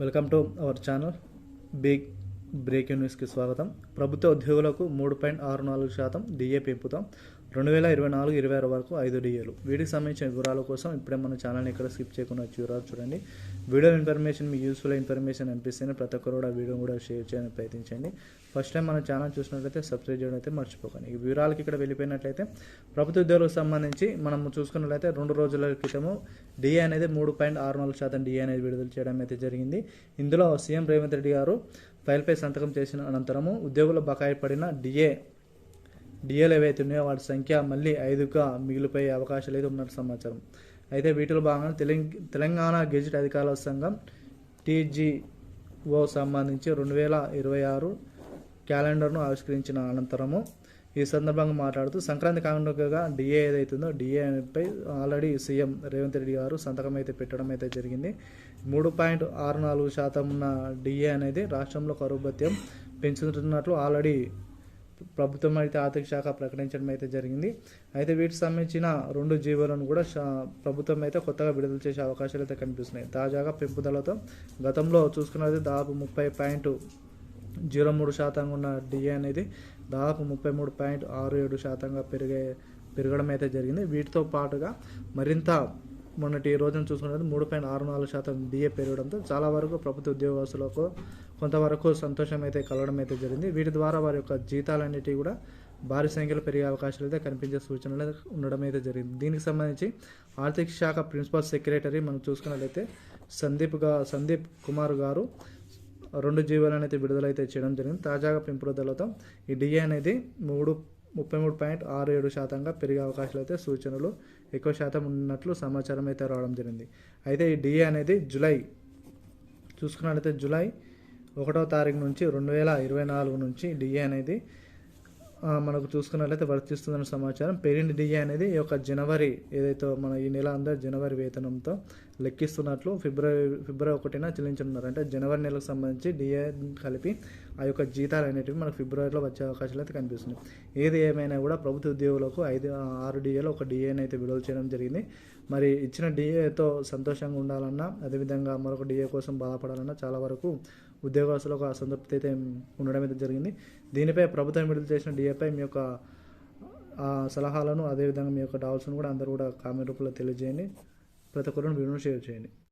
Welcome to our channel. Big breaking న్యూస్కి స్వాగతం. ప్రభుత్వ ఉద్యోగులకు మూడు పాయింట్ ఆరు నాలుగు శాతం డిఏ పెంపుతాం. రెండు వేల ఇరవై నాలుగు ఇరవై ఆరు వరకు ఐదు డిఏలు. వీటికి సంబంధించిన వివరాల కోసం ఇప్పుడే మన ఛానల్ని ఇక్కడ స్కిప్ చేయకుండా వచ్చి వివరాలు చూడండి. వీడియో ఇన్ఫర్మేషన్ మీ యూస్ఫుల్ ఇన్ఫర్మేషన్ అనిపిస్తేనే ప్రతి ఒక్కరు కూడా వీడియో కూడా షేర్ చేయడానికి ప్రయత్నించండి. ఫస్ట్ టైం మన ఛానల్ చూసినట్లయితే సబ్స్క్రైబ్ చేయడం అయితే మర్చిపోకండి. ఈ వివరాలకి ఇక్కడ వెళ్ళిపోయినట్లయితే ప్రభుత్వ ఉద్యోగులకు సంబంధించి మనం చూసుకున్నట్లయితే రెండు రోజుల క్రితము డిఏ అనేది మూడు పాయింట్ ఆరు నాలుగు శాతం డిఏ అనేది విడుదల చేయడం అయితే జరిగింది. ఇందులో సీఎం రేవంత్ రెడ్డి గారు ఫైల్పై సంతకం చేసిన అనంతరము ఉద్యోగుల బకాయి పడిన డిఏ డిఏలు ఏవైతే ఉన్నాయో వాటి సంఖ్య మళ్ళీ ఐదుగా మిగిలిపోయే అవకాశాలు అయితే ఉన్నట్టు సమాచారం. అయితే వీటిలో భాగంగా తెలంగ తెలంగాణ గెజిట్ అధికారుల సంఘం టీజీఓ సంబంధించి రెండు వేల ఇరవై ఆరు క్యాలెండర్ను ఆవిష్కరించిన అనంతరము ఈ సందర్భంగా మాట్లాడుతూ సంక్రాంతి కానుకగా డిఏ ఏదైతుందో డిఏపై ఆల్రెడీ సీఎం రేవంత్ రెడ్డి గారు సంతకం అయితే పెట్టడం అయితే జరిగింది. మూడు పాయింట్ ఆరు నాలుగు శాతం ఉన్న డిఏ అనేది రాష్ట్రంలో కరువు భత్యం పెంచుతున్నట్లు ఆల్రెడీ ప్రభుత్వం అయితే ఆర్థిక శాఖ ప్రకటించడం అయితే జరిగింది. అయితే వీటికి సంబంధించిన రెండు జీవోలను కూడా ప్రభుత్వం అయితే కొత్తగా విడుదల చేసే అవకాశాలు అయితే కనిపిస్తున్నాయి. తాజాగా పెంపుదలతో గతంలో చూసుకున్నది దాదాపు ముప్పై పాయింట్ జీరో మూడు శాతంగా ఉన్న డిఏ అనేది దాదాపు ముప్పై మూడు పాయింట్ ఆరు ఏడు శాతంగా పెరిగే పెరగడం అయితే జరిగింది. వీటితో పాటుగా మరింత మొన్నటి రోజున చూసుకున్నది మూడు పాయింట్ ఆరు నాలుగు శాతం డిఏ పెరగడంతో చాలా వరకు ప్రభుత్వ ఉద్యోగస్తులకు కొంతవరకు సంతోషం అయితే కలగడం అయితే జరిగింది. వీటి ద్వారా వారి యొక్క జీతాలన్నిటి కూడా భారీ సంఖ్యలో పెరిగే అవకాశాలు అయితే కనిపించే సూచనలు ఉండడం అయితే జరిగింది. దీనికి సంబంధించి ఆర్థిక శాఖ ప్రిన్సిపల్ సెక్రటరీ మనం చూసుకున్నట్లయితే సందీప్గా సందీప్ కుమార్ గారు రెండు జీవోలు అనేది విడుదలైతే చేయడం జరిగింది. తాజాగా పెంపుదలతో ఈ డిఏ అనేది మూడు ముప్పై మూడు పాయింట్ ఆరు ఏడు శాతంగా పెరిగే అవకాశాలు అయితే సూచనలు ఎక్కువ శాతం ఉన్నట్లు సమాచారం అయితే రావడం జరిగింది. అయితే ఈ డిఏ అనేది జూలై చూసుకున్నట్లయితే జూలై ఒకటో తారీఖు నుంచి రెండు వేల ఇరవై నాలుగు నుంచి డిఏ అనేది మనకు చూసుకున్నట్లయితే వర్తిస్తుందన్న సమాచారం. పెరిగిన డిఏ అనేది ఈ యొక్క జనవరి ఏదైతే మన ఈ నెల అందరూ జనవరి వేతనంతో లెక్కిస్తున్నట్లు ఫిబ్రవరి ఫిబ్రవరి ఒకటిన చెల్లించనున్నారు అంటే జనవరి నెలకు సంబంధించి డిఏ కలిపి ఆ యొక్క జీతాలు అనేటివి మనకు ఫిబ్రవరిలో వచ్చే అవకాశాలు అయితే కనిపిస్తున్నాయి. ఏది ఏమైనా కూడా ప్రభుత్వ ఉద్యోగులకు ఐదు ఆరు డిఏలో ఒక డిఏని అయితే విడుదల చేయడం జరిగింది. మరి ఇచ్చిన డిఏతో సంతోషంగా ఉండాలన్నా అదేవిధంగా మరొక డిఏ కోసం బాధపడాలన్నా చాలా వరకు ఉద్యోగస్తులకు అసంతృప్తి అయితే ఉండడం అయితే జరిగింది. దీనిపై ప్రభుత్వం విడుదల చేసిన డిఏపై మీ యొక్క ఆ, సలహాలను అదేవిధంగా మీ యొక్క డౌట్స్ను కూడా అందరూ కూడా కామెంట్ రూపంలో తెలియజేయండి. ప్రతి ఒక్కరిని వీడియోను షేర్ చేయండి.